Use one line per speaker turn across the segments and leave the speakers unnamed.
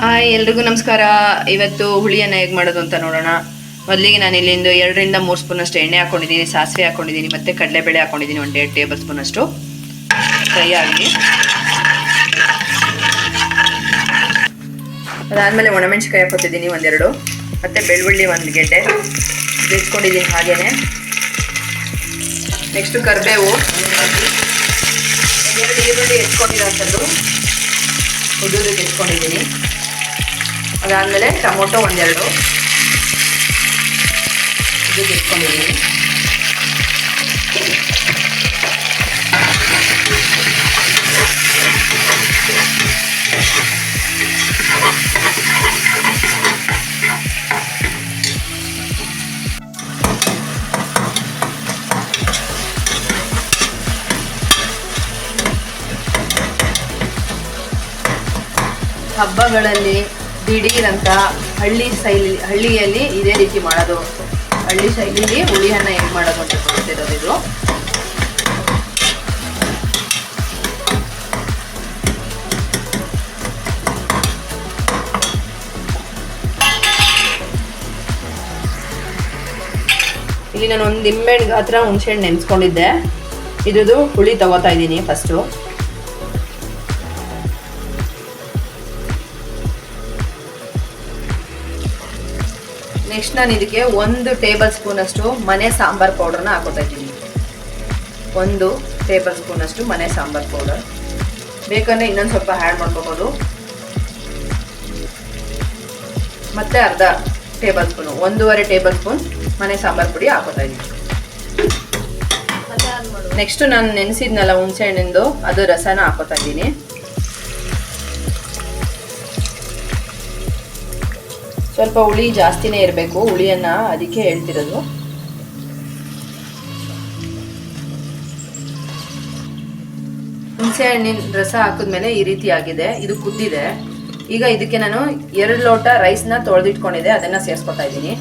Hi, ಎಲ್ರಿಗೂ ನಮಸ್ಕಾರ. ಇವತ್ತು ಹುಳಿಯನ್ನು ಹೇಗೆ ಮಾಡೋದು ಅಂತ ನೋಡೋಣ. ಮೊದಲಿಗೆ ನಾನು ಇಲ್ಲಿಂದ ಎರಡರಿಂದ ಮೂರು ಸ್ಪೂನ್ ಅಷ್ಟು ಎಣ್ಣೆ ಹಾಕೊಂಡಿದ್ದೀನಿ, ಸಾಸಿವೆ ಹಾಕೊಂಡಿದ್ದೀನಿ, ಮತ್ತೆ ಕಡಲೆಬೇಳೆ ಹಾಕೊಂಡಿದ್ದೀನಿ, ಒಂದು ಎರಡು ಟೇಬಲ್ ಸ್ಪೂನ್ ಅಷ್ಟು ಫ್ರೈ ಆಗಿ ಅದಾದಮೇಲೆ ಒಣಮೆಣಸಿಕಾಯಿ ಹಾಕೋತಿದ್ದೀನಿ ಒಂದೆರಡು. ಮತ್ತೆ ಬೆಳ್ಳುಳ್ಳಿ ಒಂದು ಗೆಡ್ಡೆ. ಇಟ್ಕೊಂಡಿದ್ದೀನಿ ಹಾಗೇನೆ. ನೆಕ್ಸ್ಟು ಕರಿಬೇವು. ಎರಡು ಈರುಳ್ಳಿ ಎತ್ಕೊಂಡಿರೋಂಥದ್ದು. ಉದುರಿಗೆ ಎತ್ಕೊಂಡಿದ್ದೀನಿ ಅದಾದಮೇಲೆ ಟೊಮೊಟೊ ಒಂದೆರಡು. ಇದು ಬಿಟ್ಕೊಂಡಿದ್ದೀನಿ ಹಬ್ಬಗಳಲ್ಲಿ ದಿಢೀರಂತ ಹಳ್ಳಿ ಶೈಲಿ, ಹಳ್ಳಿಯಲ್ಲಿ ಇದೇ ರೀತಿ ಮಾಡೋದು. ಹಳ್ಳಿ ಶೈಲಿಲಿ ಹುಳಿಯನ್ನು ಹೇಗೆ ಮಾಡೋದು ಅಂತ ಕೊಡ್ತಿರೋದು ಇದು. ಇಲ್ಲಿ ನಾನು ಒಂದು ನಿಂಬೆಹಣ್ಣು ಗಾತ್ರ ಹುಣಸೆಹಣ್ಣು ನೆನೆಸ್ಕೊಂಡಿದ್ದೆ. ಇದ್ರದ್ದು ಹುಳಿ ತಗೋತಾ ಇದ್ದೀನಿ ಫಸ್ಟು ನೆಕ್ಸ್ಟ್ ನಾನು ಇದಕ್ಕೆ ಒಂದು ಟೇಬಲ್ ಸ್ಪೂನ್ ಅಷ್ಟು ಮನೆ ಸಾಂಬಾರ್ ಪೌಡರ್ನ ಹಾಕೋತಾ ಇದ್ದೀನಿ. ಒಂದು ಟೇಬಲ್ ಸ್ಪೂನ್ ಅಷ್ಟು ಮನೆ ಸಾಂಬಾರ್ ಪೌಡರ್ ಬೇಕಂದ್ರೆ ಇನ್ನೊಂದು ಸ್ವಲ್ಪ ಆ್ಯಡ್ ಮಾಡ್ಕೋಬೋದು. ಮತ್ತೆ ಅರ್ಧ ಟೇಬಲ್ ಸ್ಪೂನು ಒಂದೂವರೆ ಟೇಬಲ್ ಸ್ಪೂನ್ ಮನೆ ಸಾಂಬಾರ್ ಪುಡಿ ಹಾಕೋತಾ ಇದ್ದೀನಿ. ನೆಕ್ಸ್ಟು ನಾನು ನೆನೆಸಿದ್ನಲ್ಲ ಹುಣಸೆ ಹಣ್ಣಿಂದು ಅದು ರಸನ ಹಾಕೋತಾ ಇದ್ದೀನಿ. ಸ್ವಲ್ಪ ಹುಳಿ ಜಾಸ್ತಿನೇ ಇರಬೇಕು, ಹುಳಿಯನ್ನು ಅದಕ್ಕೆ ಹೇಳ್ತಿರೋದು. ಹುಣಸೆ ಹಣ್ಣಿನ ರಸ ಹಾಕಿದ್ಮೇಲೆ ಈ ರೀತಿ ಆಗಿದೆ, ಇದು ಕುದ್ದಿದೆ. ಈಗ ಇದಕ್ಕೆ ನಾನು ಎರಡು ಲೋಟ ರೈಸ್ನ ತೊಳೆದಿಟ್ಕೊಂಡಿದ್ದೆ, ಅದನ್ನು ಸೇರಿಸ್ಕೊತಾ ಇದ್ದೀನಿ.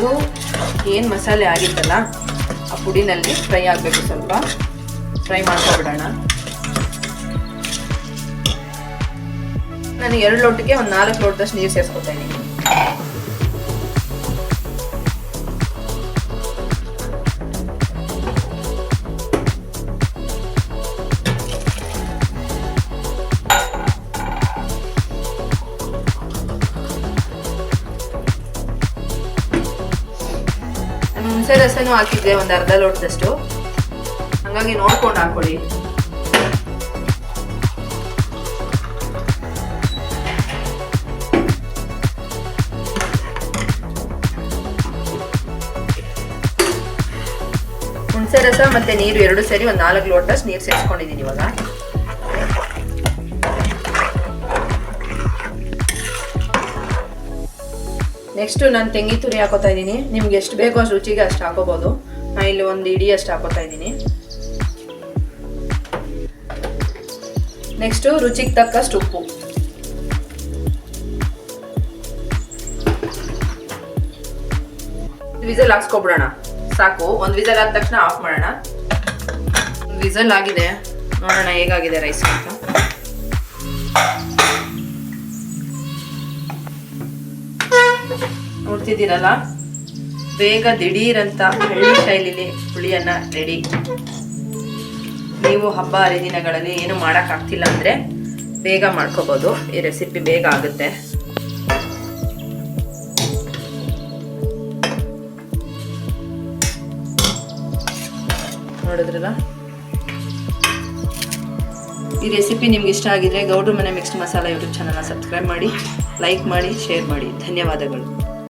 ಇದು ಏನು ಮಸಾಲೆ ಆಗಿತ್ತಲ್ಲ, ಆ ಪುಡಿನಲ್ಲಿ ಫ್ರೈ ಆಗಬೇಕು ಸ್ವಲ್ಪ. ಫ್ರೈ ಮಾಡ್ಕೊಬಿಡೋಣ. ನಾನು ಎರಡು ಲೋಟಕ್ಕೆ ಒಂದು ನಾಲ್ಕು ಲೋಟದಷ್ಟು ನೀರು ಸೇರಿಸ್ಕೊತಾ ಇದ್ದೀನಿ. ಹುಣಸೆ ರಸನೂ ಹಾಕಿದ್ದೆ ಒಂದು ಅರ್ಧ ಲೋಟದಷ್ಟು. ಹಂಗಾಗಿ ನೋಡ್ಕೊಂಡು ಹಾಕೊಳ್ಳಿ ಹುಣಸೆ ರಸ ಮತ್ತೆ ನೀರು ಎರಡು ಸೇರಿ ಒಂದು ನಾಲ್ಕು ಲೋಟದಷ್ಟು ನೀರು ಸೇರಿಸ್ಕೊಂಡಿದ್ದೀನಿ ಇವಾಗ. ನೆಕ್ಸ್ಟ್ ನಾನು ತೆಂಗಿ ತುರಿ ಹಾಕೋತಾ ಇದ್ದೀನಿ. ನಿಮ್ಗೆ ಎಷ್ಟು ಬೇಕೋ ಅಷ್ಟು ರುಚಿಗೆ ಅಷ್ಟು ಹಾಕೋಬಹುದು ನಾನು ಇಲ್ಲಿ ಒಂದು ಇಡಿ ಅಷ್ಟು ಹಾಕೋತಾ ಇದ್ದೀನಿ. ನೆಕ್ಸ್ಟು ರುಚಿಗೆ ತಕ್ಕಷ್ಟು ಉಪ್ಪು. ವಿಸಲ್ ಹಾಕ್ಸ್ಕೊಬಿಡೋಣ. ಸಾಕು. ಒಂದು ವಿಸಲ್ ಆದ ತಕ್ಷಣ ಆಫ್ ಮಾಡೋಣ. ವಿಸಲ್ ಆಗಿದೆ. ನೋಡೋಣ ಹೇಗಾಗಿದೆ ರೈಸ್ ಅಂತ. ನೋಡ್ತಿದ್ದೀರಲ್ಲ? ಬೇಗ ದಿಢೀರಂತ ಹಳ್ಳಿ ಶೈಲಿಲಿ ಹುಳಿಯನ್ನ ರೆಡಿ ನೀವು ಹಬ್ಬ ಹರಿದಿನಗಳಲ್ಲಿ ಏನು ಮಾಡೋಕ್ಕಾಗ್ತಿಲ್ಲ ಅಂದರೆ ಬೇಗ ಮಾಡ್ಕೋಬೋದು. ಈ ರೆಸಿಪಿ ಬೇಗ ಆಗುತ್ತೆ. ನೋಡಿದ್ರಲ್ಲ? ಈ ರೆಸಿಪಿ ನಿಮ್ಗೆ ಇಷ್ಟ ಆಗಿದ್ರೆ ಗೌಡ್ರ ಮನೆ ಮಿಕ್ಸ್ಡ್ ಮಸಾಲ ಯೂಟ್ಯೂಬ್ ಚಾನಲ್ನ ಸಬ್ಸ್ಕ್ರೈಬ್ ಮಾಡಿ ಲೈಕ್ ಮಾಡಿ ಶೇರ್ ಮಾಡಿ. ಧನ್ಯವಾದಗಳು.